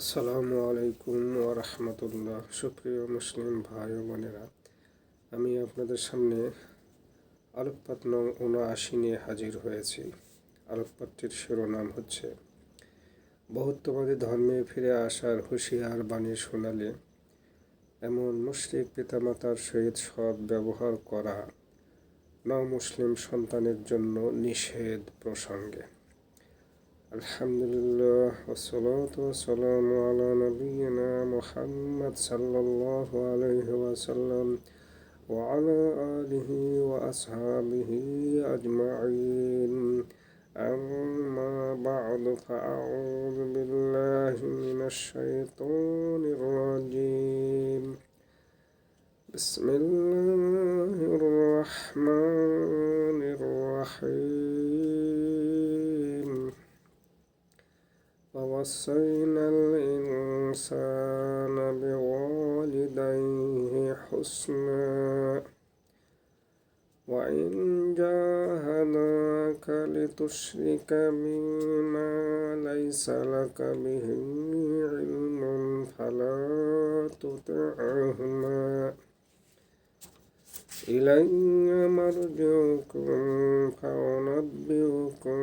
আসসালামু আলাইকুম ওরহমতুল্লাহ সুপ্রিয় মুসলিম ভাই ও বোনেরা, আমি আপনাদের সামনে আলোকপাত নং উনআশি নিয়ে হাজির হয়েছি। আলোকপাতটির শিরোনাম হচ্ছে, বহুত্ববাদী ধর্মে ফিরে আসার হুঁশিয়ার বাণী শোনালে এমন মুশরিক পিতামাতার সহিত সৎ ব্যবহার করা ন মুসলিম সন্তানের জন্য নিষেধ প্রসঙ্গে। الحمد لله والصلاة والسلام على نبينا محمد صلى الله عليه وسلم وعلى آله وأصحابه أجمعين أما بعد فأعوذ بالله من الشيطان الرجيم بسم الله الرحمن الرحيم ووصينا الإنسان بوالديه حسنا وإن جاهداك لتشرك بما ليس لك به علم فلا تطعهما. إلي مرجعكم فأنبئكم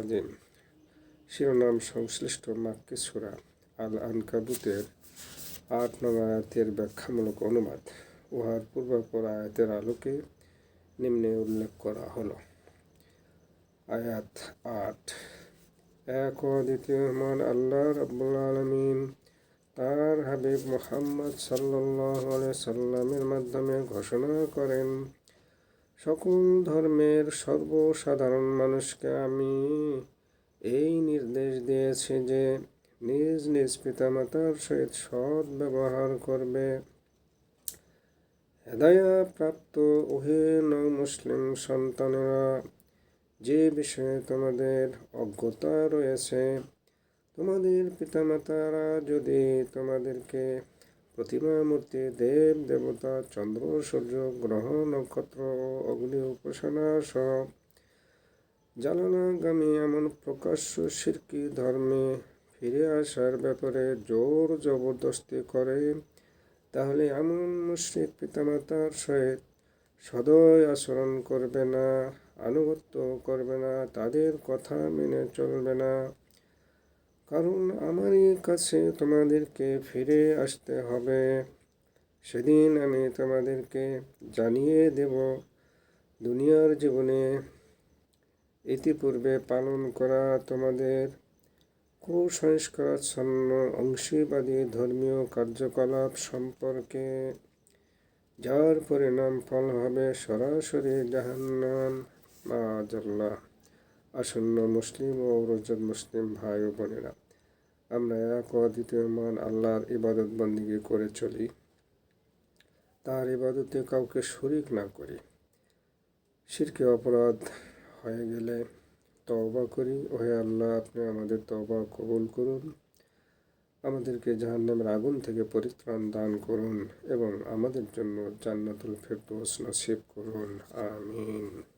আজিম শিরোনাম সংশ্লিষ্ট মাক্কি সুরা আল আনকাবুতের আট নং আয়াতের ব্যাখ্যামূলক অনুবাদ। উহার পূর্বাপর আয়াতের আলোকে নিম্নে উল্লেখ করা হল। আয়াত আট। এক ও দ্বিতীয় মহান আল্লাহ রব্বুল আলমিন তার হাবিব মোহাম্মদ সাল্লাহ সাল্লামের মাধ্যমে ঘোষণা করেন সকল ধর্মের সর্বসাধারণ মানুষকে আমি এই নির্দেশ দিয়েছি যে নিজ নিজ পিতামাতার সহিত সৎ ব্যবহার করবে। হেদায়া প্রাপ্ত ওহেন মুসলিম সন্তানেরা, যে বিষয়ে তোমাদের অজ্ঞতা রয়েছে, তোমাদের পিতামাতারা যদি তোমাদেরকে প্রতিমা মূর্তি দেব, দেবতা, চন্দ্র, সূর্য, গ্রহ, নক্ষত্র, অগ্নি, উপাসনা সহ জালানাগামী এমন প্রকাশ্য শিরকি ধর্মে ফিরে আসার ব্যাপারে জোর জবরদস্তি করে, তাহলে এমন মুশ্রিক পিতামাতার সহিত সদয় আচরণ করবে না, আনুগত্য করবে না, তাদের কথা মেনে চলবে না। কারণ আমারই কাছে তোমাদেরকে ফিরে আসতে হবে। সেদিন আমি তোমাদেরকে জানিয়ে দেব, দুনিয়ার জীবনে ইতিপূর্বে পালন করা তোমাদের কুসংস্কারাচ্ছন্ন, অংশীবাদী, ধর্মীয় কার্যকলাপ সম্পর্কে, যার পরিণাম ফল হবে সরাসরি জাহান্নাম মাজাল্লাহ আসন্ন মুসলিম ও রজত মুসলিম ভাই ও বোনেরা, আমরা এক ও দ্বিতীয় মান আল্লাহর ইবাদত বন্দিগি করে চলি। তার ইবাদতে কাউকে শরিক না করি। শিরকে অপরাধ হয়ে গেলে তওবা করি। ওহে আল্লাহ, আপনি আমাদের তওবা কবুল করুন। আমাদেরকে জাহান্নামের আগুন থেকে পরিত্রাণ দান করুন এবং আমাদের জন্য জান্নাতুল ফেরদৌস নসিব করুন। আমিন।